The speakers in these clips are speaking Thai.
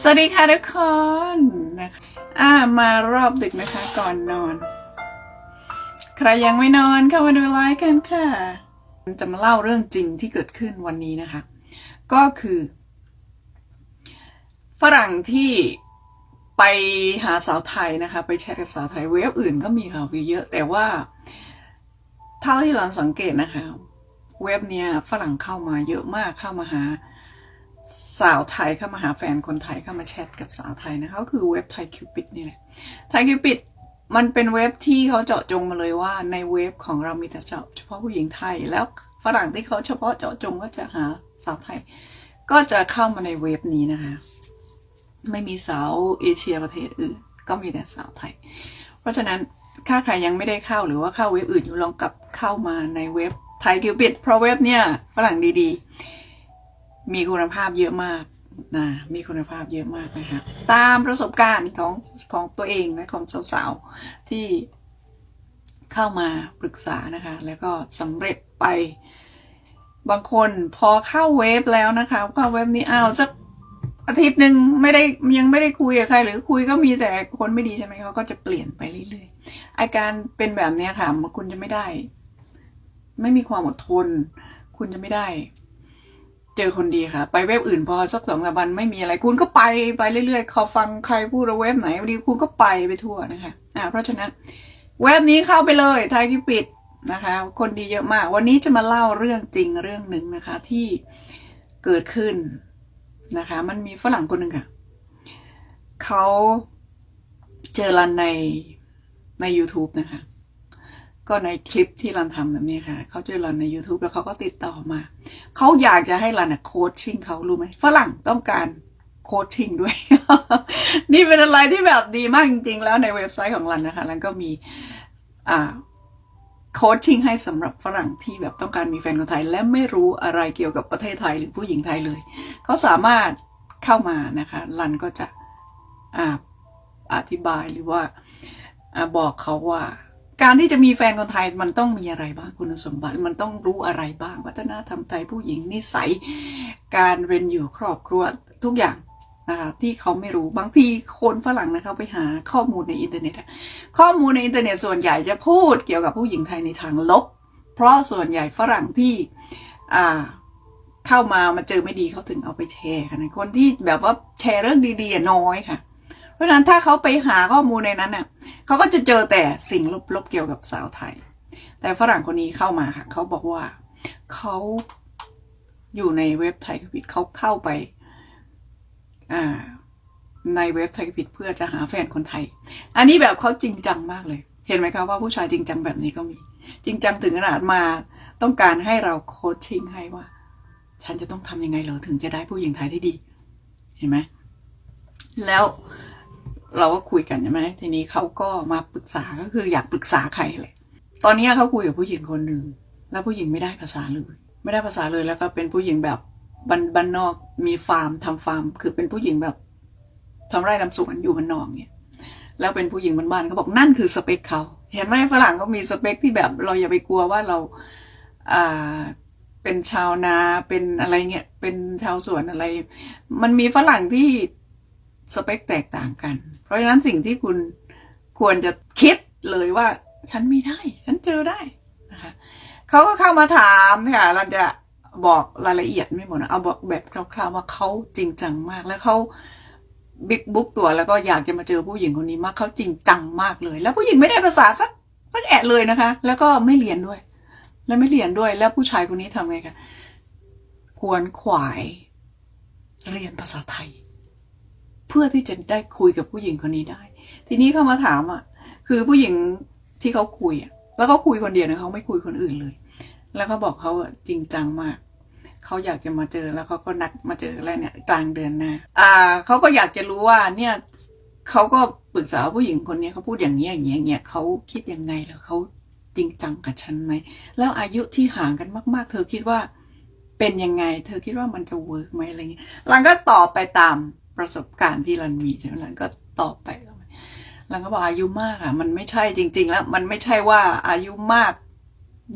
สวัสดีค่ะทุกคนนะคะอ่ามารอบดึกนะคะก่อนนอน ใครยังไม่นอนเข้ามาดูไลฟ์กันค่ะ จะมาเล่าเรื่องจริงที่เกิดขึ้นวันนี้นะคะ ก็คือ ฝรั่งที่ไปหาสาวไทยนะคะ ไปแชทกับสาวไทยเว็บอื่นก็มีข่าววิวเยอะ แต่ว่าเท่าที่เราสังเกตนะคะ เว็บเนี้ยฝรั่งเข้ามาเยอะมากเข้ามาหา สาวไทยเข้ามาหาแฟนคนไทยเข้ามาแชทกับสาวไทยนะคะก็คือเว็บไทยคิวปิดนี่แหละไทยคิวปิดมันเป็นเว็บที่เขาเจาะจงมาเลยว่าในเว็บของเรามีแต่เฉเฉพาะผู้หญิงไทย แล้วฝรั่งที่เขาเฉพาะเจาะจงว่าจะหาสาวไทย ก็จะเข้ามาในเว็บนี้นะคะ ไม่มีสาวเอเชียประเทศอื่น ก็มีแต่สาวไทย เพราะฉะนั้นถ้าใครยังไม่ได้เข้าหรือว่าเข้าเว็บอื่นอยู่ลองกลับเข้ามาในเว็บไทยคิวปิดเพราะเว็บเนี่ยฝรั่งดีๆ มีคุณภาพเยอะมากนะมีคุณภาพเยอะมากนะคะตามประสบการณ์ของของตัวเองนะของสาวๆที่เข้ามาปรึกษานะคะ แล้วก็สำเร็จไปบางคนพอเข้าเว็บแล้วนะคะเข้าเว็บนี้อ้าวสักอาทิตย์หนึ่งไม่ได้ยังไม่ได้คุยกับใคร หรือคุยก็มีแต่คนไม่ดีใช่ไหมเขาก็จะเปลี่ยนไปเรื่อยๆอาการเป็นแบบนี้ค่ะคุณจะไม่ได้ ไม่มีความอดทน คุณจะไม่ได้ เจอคนดีค่ะ ไปเว็บอื่นพอสักสองสามวันไม่มีอะไรคุณก็ไปไปเรื่อยๆขอฟังใครพูดเว็บไหนดีคุณก็ไปไปทั่วนะคะอ่าเพราะฉะนั้นเว็บนี้เข้าไปเลยไทยกิปิดนะคะ คนดีเยอะมาก วันนี้จะมาเล่าเรื่องจริงเรื่องหนึ่งนะคะ ที่เกิดขึ้นนะคะ มันมีฝรั่งคนหนึ่งค่ะเขาเจอรันในใน YouTube นะคะ ก็ในคลิปที่รันทำแบบนี้ค่ะ เขาเจอรันใน YouTube แล้วเขาก็ติดต่อมา เขาอยากจะให้รันโคชชิ่งเขารู้ไหมฝรั่งต้องการโคชชิ่งด้วย นี่เป็นอะไรที่แบบดีมากจริงๆ แล้วในเว็บไซต์ของรันนะคะรันก็มีอ่าโคชชิ่งให้สำหรับฝรั่งที่แบบต้องการมีแฟนคนไทย และไม่รู้อะไรเกี่ยวกับประเทศไทยหรือผู้หญิงไทยเลย เขาสามารถเข้ามานะคะรันก็จะออธิบายหรือว่าอ่าบอกเขาว่า การที่จะมีแฟนคนไทยมันต้องมีอะไรบ้างคุณสมบัติมันต้องรู้อะไรบ้าง วัฒนธรรมไทยผู้หญิงนิสัย การเป็นอยู่ครอบครัวทุกอย่างนะคะที่เขาไม่รู้บางทีคนฝรั่งนะคะไปหาข้อมูลในอินเทอร์เน็ตข้อมูลในอินเทอร์เน็ตส่วนใหญ่จะพูดเกี่ยวกับผู้หญิงไทยในทางลบ เพราะส่วนใหญ่ฝรั่งที่อ่าเข้ามามาเจอไม่ดีเขาถึงเอาไปแชร์กันนะคนที่แบบว่าแชร์เรื่องดีๆน้อยค่ะ เพราะฉะนั้นถ้าเขาไปหาข้อมูลในนั้นน่ะเขาก็จะเจอแต่สิ่งลบๆเกี่ยวกับสาวไทย แต่ฝรั่งคนนี้เข้ามาค่ะเขาบอกว่าเขาอยู่ในเว็บไทยผิดเขาเข้าไปอ่าในเว็บไทยผิดเพื่อจะหาแฟนคนไทย อันนี้แบบเขาจริงจังมากเลย เห็นไหมคะว่าผู้ชายจริงจังแบบนี้ก็มี จริงจังถึงขนาดมาต้องการให้เราโคชชิ่งให้ว่า ฉันจะต้องทำยังไงเหรอถึงจะได้ผู้หญิงไทยที่ดี เห็นไหมแล้ว เราก็คุยกันใช่ไหมทีนี้เขาก็มาปรึกษาก็คืออยากปรึกษาใครเลยตอนนี้เขาคุยกับผู้หญิงคนหนึ่งแล้วผู้หญิงไม่ได้ภาษาเลย ไม่ได้ภาษาเลยแล้วก็เป็นผู้หญิงแบบบ้านบ้านนอกมีฟาร์มทำฟาร์ม คือเป็นผู้หญิงแบบทำไร่ทำสวนอยู่บ้านนอกเนี่ยแล้วเป็นผู้หญิงบ้านๆเขาบอกนั่นคือสเปคเขาเห็นไหมฝรั่งเขามีสเปคที่แบบเราอย่าไปกลัวว่าเราอ่าเป็นชาวนาเป็นอะไรเงี้ยเป็นชาวสวนอะไร มันมีฝรั่งที่ สเปคแตกต่างกัน เพราะฉะนั้นสิ่งที่คุณควรจะคิดเลยว่า ฉันมีได้ ฉันเจอได้นะคะเขาก็เข้ามาถามค่ะเราจะบอกรายละเอียดไม่หมดนะเอาบอกแบบคร่าวๆว่าเขาจริงจังมากแล้วเขาบิ๊กบุ๊กตัวแล้วก็อยากจะมาเจอผู้หญิงคนนี้มากเขาจริงจังมากเลย แล้วผู้หญิงไม่ได้ภาษาสักสักแอะเลยนะคะ แล้วก็ไม่เรียนด้วย แล้วไม่เรียนด้วยแล้วผู้ชายคนนี้ทำไงคะควรขวายเรียนภาษาไทย เพื่อที่จะได้คุยกับผู้หญิงคนนี้ได้ ทีนี้เขามาถามอะ คือผู้หญิงที่เขาคุยอะ แล้วเขาคุยคนเดียวนะเขาไม่คุยคนอื่นเลย แล้วเขาบอกเขาจริงจังมากเขาอยากจะมาเจอแล้วเขาก็นัดมาเจอแล้วเนี่ยกลางเดือนหน้าอ่าเขาก็อยากจะรู้ว่าเนี่ยเขาก็ปรึกษาผู้หญิงคนนี้เขาพูดอย่างนี้อย่างนี้อย่างเงี้ยเขาคิดยังไงแล้วเขาจริงจังกับฉันไหมแล้วอายุที่ห่างกันมาก ๆ เธอคิดว่าเป็นยังไง เธอคิดว่ามันจะเวิร์กไหมอะไรเงี้ยหลังก็ตอบไปตาม ประสบการณ์ที่รันมีใช่ไหมลังก็ตอบไปลังก็บอกอายุมากอะ มันไม่ใช่จริง ๆ แล้ว มันไม่ใช่ว่าอายุมาก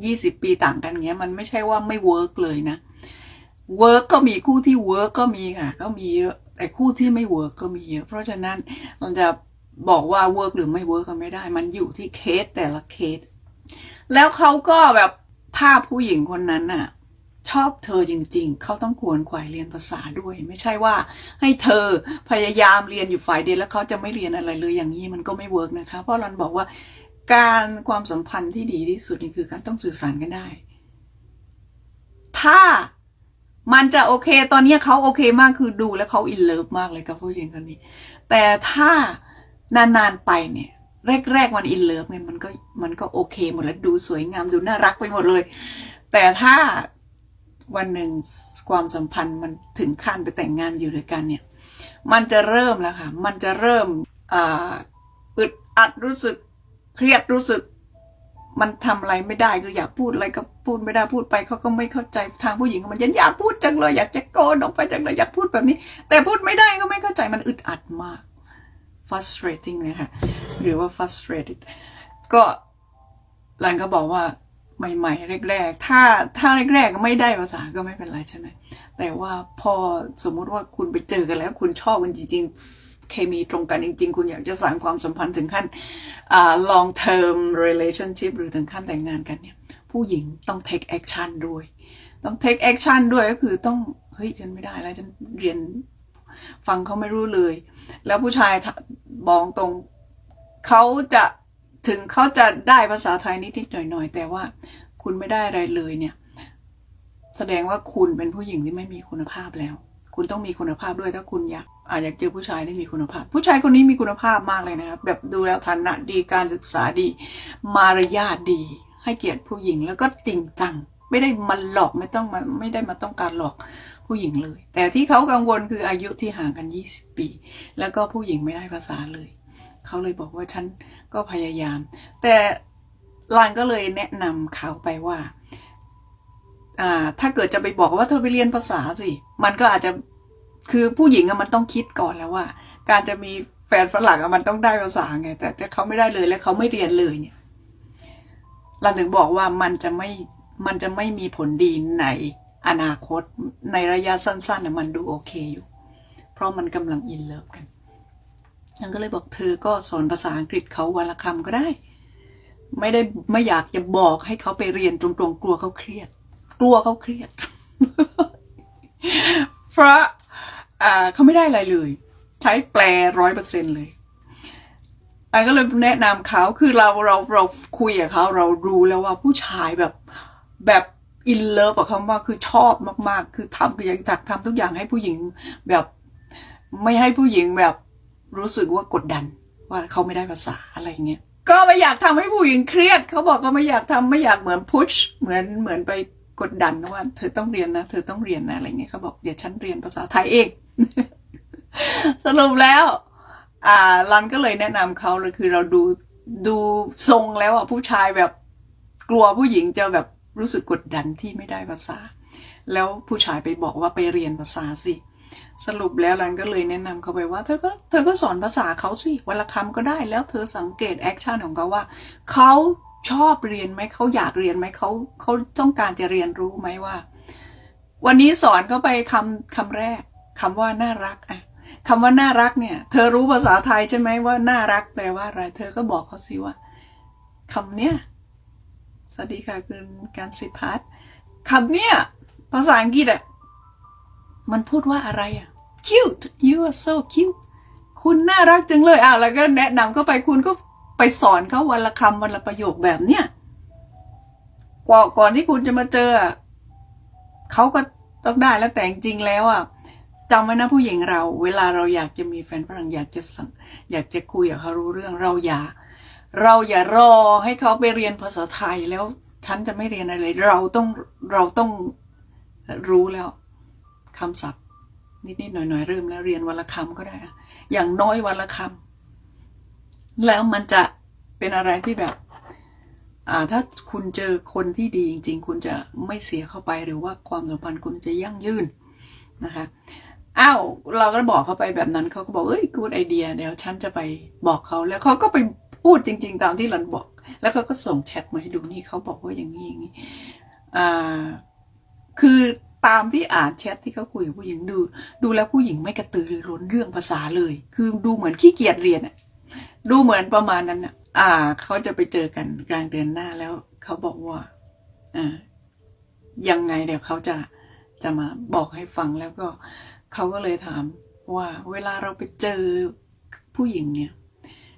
ยี่สิบปีต่างกันเงี้ย มันไม่ใช่ว่าไม่เวิร์กเลยนะเวิร์กก็มีคู่ที่เวิร์กก็มีค่ะ ก็มีเยอะแต่คู่ที่ไม่เวิร์กก็มีเยอะเพราะฉะนั้นมันจะบอกว่าเวิร์กหรือไม่เวิร์กก็ไม่ได้ มันอยู่ที่เคสแต่ละเคส แล้วเขาก็แบบถ้าผู้หญิงคนนั้นน่ะ ชอบเธอจริง ๆ เขาต้องควรขวายเรียนภาษาด้วย ไม่ใช่ว่าให้เธอพยายามเรียนอยู่ฝ่ายเดียวแล้วเขาจะไม่เรียนอะไรเลยอย่างนี้มันก็ไม่เวิร์กนะคะ เพราะรันบอกว่าการความสัมพันธ์ที่ดีที่สุดนี่คือการต้องสื่อสารกันได้ ถ้ามันจะโอเค ตอนนี้เขาโอเคมากคือดูแล้วเขาอินเลิฟมากเลยกับผู้หญิงคนนี้ แต่ถ้านานๆไปเนี่ยแรกๆมันอินเลิฟเนี่ยมันก็มันก็โอเคหมดแล้วดูสวยงามดูน่ารักไปหมดเลย แต่ถ้า วันหนึ่งความสัมพันธ์มันถึงขั้นไปแต่งงานอยู่ด้วยกันเนี่ย มันจะเริ่มแล้วค่ะ มันจะเริ่มอ,อึดอัดรู้สึกเครียดรู้สึก มันทำอะไรไม่ได้คืออยากพูดอะไรก็พูดไม่ได้พูดไปเขาก็ไม่เข้าใจทางผู้หญิงมันยันอยากพูดจังเลยอยากจะโกนออกไปจังเลยอยากพูดแบบนี้ แต่พูดไม่ได้ก็ไม่เข้าใจมันอึดอัดมาก frustrating เลยค่ะหรือว่า frustrated ก็หลังก็บอกว่า ใหม่ๆแรกๆ ถ้าถ้าแรกๆไม่ได้ภาษาก็ไม่เป็นไรใช่ไหม แต่ว่าพอสมมุติว่าคุณไปเจอกันแล้ว คุณชอบกันจริงๆ เคมีตรงกันจริง ๆ คุณอยากจะสานความสัมพันธ์ถึงขั้นอ่า long term relationship หรือถึงขั้นแต่งงานกันเนี่ย ผู้หญิงต้อง take action ด้วย ต้อง take action ด้วยก็คือต้อง เฮ้ย ฉันไม่ได้แล้ว ฉันเรียนฟังเขาไม่รู้เลย แล้วผู้ชายบอกตรงเขาจะ ถึงเขาจะได้ภาษาไทยนิดๆหน่อยๆ แต่ว่าคุณไม่ได้อะไรเลยเนี่ย แสดงว่าคุณเป็นผู้หญิงที่ไม่มีคุณภาพแล้ว คุณต้องมีคุณภาพด้วยถ้าคุณอยากอาอยากเจอผู้ชายที่มีคุณภาพ ผู้ชายคนนี้มีคุณภาพมากเลยนะครับแบบดูแล้วฐานะดีการศึกษาดี มารยาทดี ให้เกียรติผู้หญิงแล้วก็จริงจัง ไม่ได้มาหลอกไม่ต้องมาไม่ได้มาต้องการหลอกผู้หญิงเลย แต่ที่เขากังวลคืออายุที่ห่างกัน 20 ปี แล้วก็ผู้หญิงไม่ได้ภาษาเลย เขาเลยบอกว่าฉันก็พยายาม แต่ลานก็เลยแนะนำเขาไปว่าถ้าเกิดจะไปบอกว่าเธอไปเรียนภาษาสิ มันก็อาจจะคือผู้หญิงอะมันต้องคิดก่อนแล้วว่า การจะมีแฟนฝรั่งอะมันต้องได้ภาษาไง แต่แต่เขาไม่ได้เลยและเขาไม่เรียนเลยเนี่ยเราถึงบอกว่ามันจะไม่มันจะไม่มีผลดีในอนาคตในระยะสั้นๆมันดูโอเคอยู่ เพราะมันกำลังอินเลิฟกัน ฉันก็เลยบอกเธอก็สอนภาษาอังกฤษเขาวันละคำก็ได้ ไม่ได้ไม่อยากจะบอกให้เขาไปเรียนตรงๆกลัวเขาเครียด กลัวเขาเครียด เพราะอ่าเขาไม่ได้อะไรเลย ใช้แปลร้อยเปอร์เซ็นเลยอันก็เลยแนะนำเขาคือเราเราเราคุยกับเขาเรารู้แล้วว่าผู้ชายแบบแบบอินเลิฟกับเขามากคือชอบมาก ๆ คือทำคืออยากทำทุกอย่างให้ผู้หญิงแบบ ไม่ให้ผู้หญิงแบบ รู้สึกว่ากดดันว่าเขาไม่ได้ภาษาอะไรเงี้ยก็ไม่อยากทำให้ผู้หญิงเครียด เขาบอกก็ไม่อยากทำไม่อยากเหมือนพุชเหมือนเหมือนไปกดดันว่าเธอต้องเรียนนะเธอต้องเรียนนะอะไรเงี้ยเขาบอกเดี๋ยวฉันเรียนภาษาไทยเอง สรุปแล้ว อ่ารันก็เลยแนะนำเขาเลยคือเราดูดูทรงแล้วอะผู้ชายแบบกลัวผู้หญิงจะแบบรู้สึกกดดันที่ไม่ได้ภาษา แล้วผู้ชายไปบอกว่าไปเรียนภาษาสิ สรุปแล้วรันก็เลยแนะนำเขาไปว่าเธอก็เธอก็สอนภาษาเขาสิวันละคำก็ได้แล้วเธอสังเกตแอคชั่นของเขาว่าเขาชอบเรียนไหมเขาอยากเรียนไหมเขาเขาต้องการจะเรียนรู้ไหมว่า วันนี้สอนเขาไปคำคำแรกคำว่าน่ารักอะคำว่าน่ารักเนี่ย เธอรู้ภาษาไทยใช่ไหมว่าน่ารักแปลว่าอะไร เธอก็บอกเขาสิว่าคำเนี้ยสวัสดีค่ะคุณการสิพัฒน์คำเนี้ยภาษาอังกฤษอะ มันพูดว่าอะไรอะ cute you are so cute คุณน่ารักจังเลยอะแล้วก็แนะนำเข้าไปคุณก็ไปสอนเขาวันละคำวันละประโยคแบบเนี้ยก่อนก่อนที่คุณจะมาเจอเขาก็ต้องได้แล้วแต่จริงแล้วอะจำไว้นะผู้หญิงเรา เวลาเราอยากจะมีแฟนฝรั่งอยากจะสั่งอยากจะคุยกับเขารู้เรื่องเราอย่า เราอย่ารอให้เขาไปเรียนภาษาไทยแล้วฉันจะไม่เรียนอะไร เราต้องเราต้องรู้แล้ว คำศัพท์ นิดๆหน่อยๆเริ่มแล้วเรียนวันละคำก็ได้อะอย่างน้อยวันละคำแล้วมันจะเป็นอะไรที่แบบอ่าถ้าคุณเจอคนที่ดีจริง ๆ คุณจะไม่เสียเข้าไปหรือว่าความสัมพันธ์คุณจะยั่งยืนนะคะอ้าวเราก็บอกเขาไปแบบนั้นเขาก็บอกเอ้ยกูดไอเดียเดี๋ยวฉันจะไปบอกเขาแล้วเขาก็ไปพูดจริง ๆ ตามที่หลันบอก แล้วเขาก็ส่งแชทมาให้ดูนี่เขาบอกว่าอย่างนี้อย่างนี้อ่าคือ ตามที่อ่านแชทที่เขาคุยกับผู้หญิงดู ดูแล้วผู้หญิงไม่กระตือรือร้นเรื่องภาษาเลย คือดูเหมือนขี้เกียจเรียนอะดูเหมือนประมาณนั้นอะอ่า เขาจะไปเจอกันกลางเดือนหน้าแล้วเขาบอกว่าอ่ายังไงเดี๋ยวเขาจะจะมาบอกให้ฟังแล้วก็เขาก็เลยถามว่า เวลาเราไปเจอผู้หญิงเนี่ย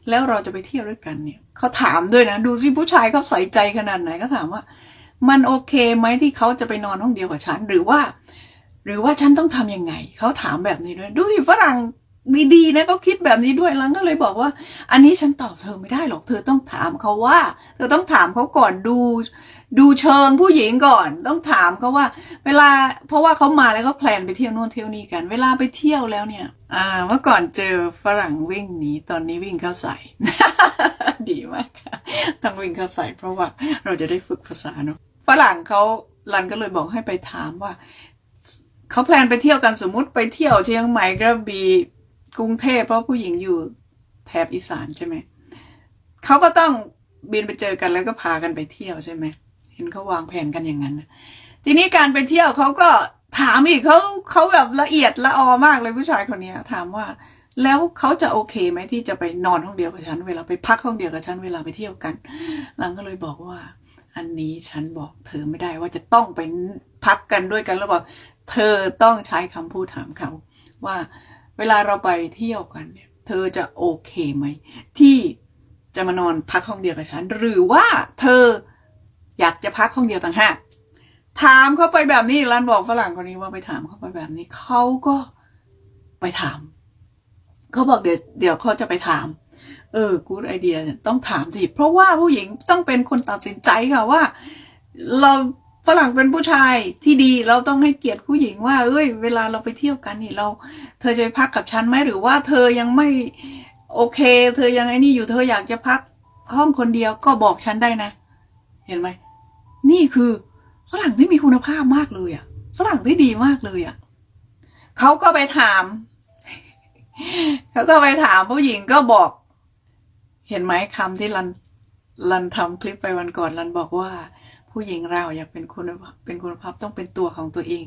แล้วเราจะไปเที่ยวด้วยกันเนี่ยเขาถามด้วยนะ ดูสิผู้ชายเขาใส่ใจขนาดไหนเขาถามว่า มันโอเคไหมที่เขาจะไปนอนห้องเดียวกับฉัน หรือว่า หรือว่าฉันต้องทำยังไง เขาถามแบบนี้ด้วยดูฝรั่งดีๆนะเขาคิดแบบนี้ด้วยแล้วก็เลยบอกว่า อันนี้ฉันตอบเธอไม่ได้หรอกเธอต้องถามเขาว่า เธอต้องถามเขาก่อนดู ดูเชิงผู้หญิงก่อน ต้องถามเขาว่า เวลาเพราะว่าเขามาแล้วก็แพลนไปเที่ยวนู่นเที่ยวนี่กัน เวลาไปเที่ยวแล้วเนี่ย อ่า เมื่อก่อนเจอฝรั่งวิ่งหนีตอนนี้วิ่งเข้าใส่ ดีมากค่ะต้องวิ่งเข้าใส่เพราะว่าเราจะได้ฝึกภาษาเนอะ รั่งเขารันก็เลยบอกให้ไปถามว่าเขาแพลนไปเที่ยวกันสมมุติไปเที่ยวเชียงใหม่กระบี่กรุงเทพเพราะผู้หญิงอยู่แถบอีสานใช่ไหมเขาก็ต้องบินไปเจอกันแล้วก็พากันไปเที่ยวใช่ไหมเห็นเขาวางแผนกันอย่างนั้นทีนี้การไปเที่ยวเขาก็ถามอีกเขาเขาแบบละเอียดละออมากเลยผู้ชายคนนี้ถามว่า แล้วเขาจะโอเคไหมที่จะไปนอนห้องเดียวกับฉัน เวลาไปพักห้องเดียวกับฉันเวลาไปเที่ยวกันหลังก็เลยบอกว่า อันนี้ฉันบอกเธอไม่ได้ว่าจะต้องไปพักกันด้วยกันแล้วบอกเธอต้องใช้คำพูดถามเขา ว่าเวลาเราไปเที่ยวกันเนี่ย เธอจะโอเคไหม ที่จะมานอนพักห้องเดียวกับฉัน หรือว่าเธออยากจะพักห้องเดียวต่างหากถามเขาไปแบบนี้รันบอกฝรั่งคนนี้ว่าไปถามเขาไปแบบนี้เขาก็ไปถามเขาบอกเดี๋ยวเดี๋ยวเขาจะไปถาม เออกูดไอเดียต้องถามสิเพราะว่าผู้หญิงต้องเป็นคนตัดสินใจค่ะว่า เราฝรั่งเป็นผู้ชายที่ดีเราต้องให้เกียรติผู้หญิงว่า เอ้ย เวลาเราไปเที่ยวกันนี่เรา เธอจะไปพักกับฉันไหมหรือว่าเธอยังไม่โอเค เธอยังไอ้นี่อยู่เธออยากจะพักห้องคนเดียวก็บอกฉันได้นะ เห็นไหมนี่คือฝรั่งที่มีคุณภาพมากเลยอะ่ะฝรั่งที่ดีมากเลยอะเขาก็ไปถามเขาก็ไปถามผู้หญิงก็บอก เห็นไหมคำที่รันรันทำคลิปไปวันก่อนรันบอกว่า ผู้หญิงเราอยากเป็นคุณภาพเป็นคุณภาพต้องเป็นตัวของตัวเอง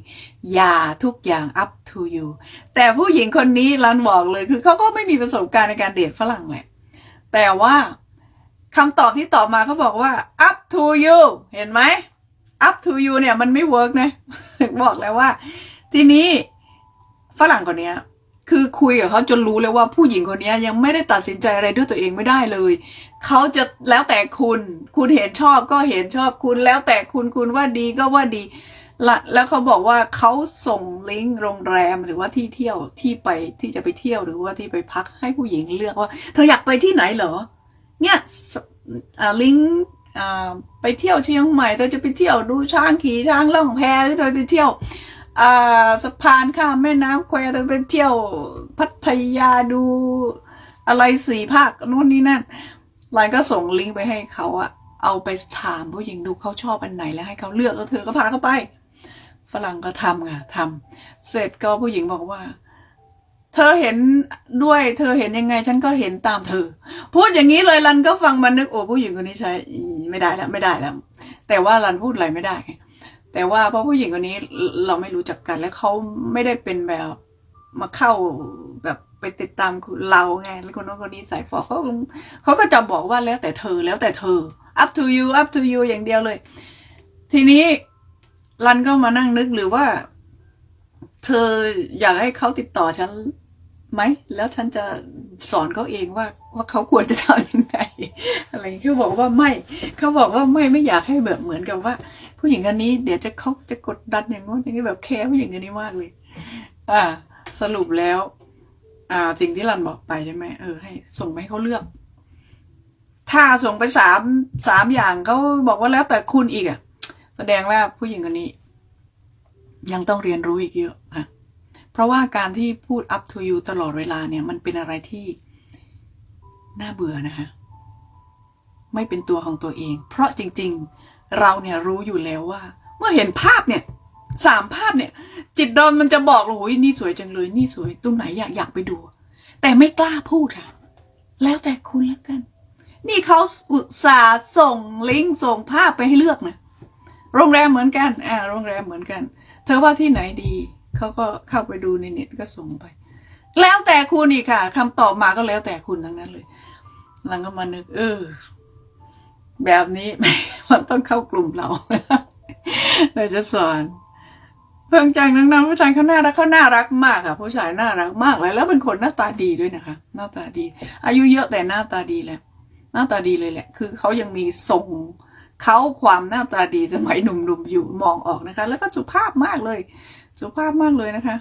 อย่าทุกอย่าง up to you แต่ผู้หญิงคนนี้รันบอกเลยคือเขาก็ไม่มีประสบการณ์ในการเดทฝรั่งแหละ แต่ว่าคำตอบที่ตอบมาเขาบอกว่า up to you เห็นไหม up to you เนี่ยมันไม่เวิร์กนะ บอกแล้วว่า ทีนี้ฝรั่งคนนี้ คือคุยกับเขาจนรู้แล้วว่าผู้หญิงคนนี้ยังไม่ได้ตัดสินใจอะไรด้วยตัวเองไม่ได้เลย เขาจะแล้วแต่คุณ คุณเห็นชอบก็เห็นชอบคุณแล้วแต่คุณคุณว่าดีก็ว่าดีละแล้วเขาบอกว่าเขาส่งลิงก์โรงแรมหรือว่าที่เที่ยวที่ไปที่จะไปเที่ยวหรือว่าที่ไปพักให้ผู้หญิงเลือกว่า เธออยากไปที่ไหนเหรอ เนี่ยลิงก์ไปเที่ยวเชียงใหม่เธอจะไปเที่ยวดูช้างขี่ช้างล่องแพหรือเธอไปเที่ยว อ่าสะพานข้ามแม่น้ำแควเธอไปเที่ยวพัทยาดูอะไรสี่ภาคนู่นนี่นั่นไลน์ก็ส่งลิงก์ไปให้เขาอะเอาไปถามผู้หญิงดูเขาชอบอันไหนแล้วให้เขาเลือกแล้วเธอก็พาเขาไป ฝรั่งก็ทำค่ะทำเสร็จก็ผู้หญิงบอกว่า เธอเห็นด้วย เธอเห็นยังไง ฉันก็เห็นตามเธอ พูดอย่างนี้เลยรันก็ฟังมันนึกโอ้ผู้หญิงคนนี้ใช้ไม่ได้แล้วไม่ได้แล้ว แต่ว่ารันพูดอะไรไม่ได้ แต่ว่าเพราะผู้หญิงคนนี้เราไม่รู้จักกันและเขาไม่ได้เป็นแบบมาเข้าแบบไปติดตามเราไงแล้วคนโน้นคนนี้สายฟอเขาเขาก็จะบอกว่าแล้วแต่เธอแล้วแต่เธอ up to you up to you อย่างเดียวเลย ทีนี้รันก็มานั่งนึกหรือว่า เธออยากให้เขาติดต่อฉันไหม แล้วฉันจะสอนเขาเองว่า ว่าเขาควรจะทำยังไงอะไรเขาบอกว่าไม่เขาบอกว่าไม่ไม่อยากให้แบบเหมือนกับว่า ผู้หญิงคนนี้เดี๋ยวจะเขาจะกดดันอย่างงู้นอย่างนี้แบบแคร์ผู้หญิงคนนี้มากเลย อ่า สรุปแล้ว อ่า สิ่งที่รันบอกไปใช่ไหมเออให้ ส่งไปให้เขาเลือก ถ้าส่งไปสามสามอย่างเขาบอกว่าแล้วแต่คุณอีกอะ แสดงว่าผู้หญิงคนนี้ ยังต้องเรียนรู้อีกเยอะค่ะ เพราะว่าการที่พูด up to you ตลอดเวลาเนี่ย มันเป็นอะไรที่น่าเบื่อนะคะไม่เป็นตัวของตัวเอง เพราะจริง ๆ เราเนี่ยรู้อยู่แล้วว่า เมื่อเห็นภาพเนี่ยสามภาพเนี่ย จิตดอนมันจะบอกเลยโอ้ยนี่สวยจังเลย นี่สวยตรงไหนอยากอยากไปดู แต่ไม่กล้าพูดค่ะ แล้วแต่คุณล้วกัน นี่เขาอุตส่าห์ส่งลิงก์ส่งภาพไปให้เลือกนะโรงแรมเหมือนกันอ่าโรงแรมเหมือนกัน เธอว่าที่ไหนดีเขาก็เข้าไปดูในเน็ตก็ส่งไป แล้วแต่คุณอีกค่ะคำตอบมาก็แล้วแต่คุณทั้งนั้นเลยหลังก็มานึก เออ แบบนี้ มันต้องเข้ากลุ่มเราเราจะสอนเพิ่งจากนังนั้นผู้ชายเขาน่ารักเขาน่ารักมากค่ะผู้ชายน่ารักมากเลยแล้วเป็นคนหน้าตาดีด้วยนะคะ หน้าตาดี อายุเยอะแต่หน้าตาดีแหละหน้าตาดีเลยแหละ คือเขายังมีทรงเขาความหน้าตาดีสมัยหนุ่มๆอยู่มองออกนะคะ แล้วก็สุภาพมากเลย สุภาพมากเลยนะคะ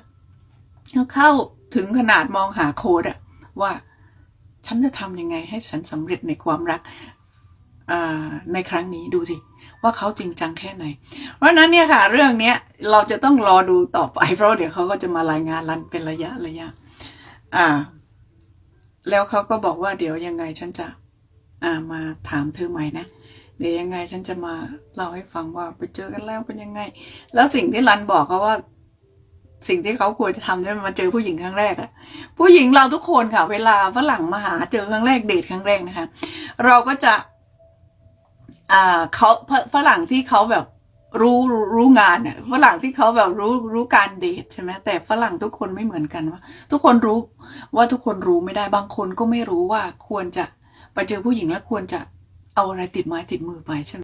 แล้วเข้าถึงขนาดมองหาโค้ดอะว่าฉันจะทำยังไงให้ฉันสำเร็จในความรัก ในครั้งนี้ดูสิ ว่าเขาจริงจังแค่ไหน เพราะนั้นเนี่ยค่ะ เรื่องเนี้ยเราจะต้องรอดูต่อไปเพราะเดี๋ยวเขาก็จะมารายงานรันเป็นระยะระยะ อ่า แล้วเขาก็บอกว่าเดี๋ยวยังไงฉันจะอ่ามาถามเธอใหม่นะเดี๋ยวยังไงฉันจะมาเล่าให้ฟังว่าไปเจอกันแล้วเป็นยังไง แล้วสิ่งที่รันบอกเขาว่าสิ่งที่เขาควรจะทำเนี่ยมาเจอผู้หญิงครั้งแรกอะผู้หญิงเราทุกคนค่ะ เวลาฝรั่งมาหาเจอครั้งแรกเดทครั้งแรกนะคะ เราก็จะ อ่าเขาฝรั่งที่เขาแบบรู้รู้งานเนี่ยฝรั่งที่เขาแบบรู้รู้การเดทใช่ไหมแต่ฝรั่งทุกคนไม่เหมือนกันว่า ทุกคนรู้ว่าทุกคนรู้ไม่ได้บางคนก็ไม่รู้ว่าควรจะไปเจอผู้หญิงแล้วควรจะเอาอะไรติดไม้ติดมือไปใช่ไหม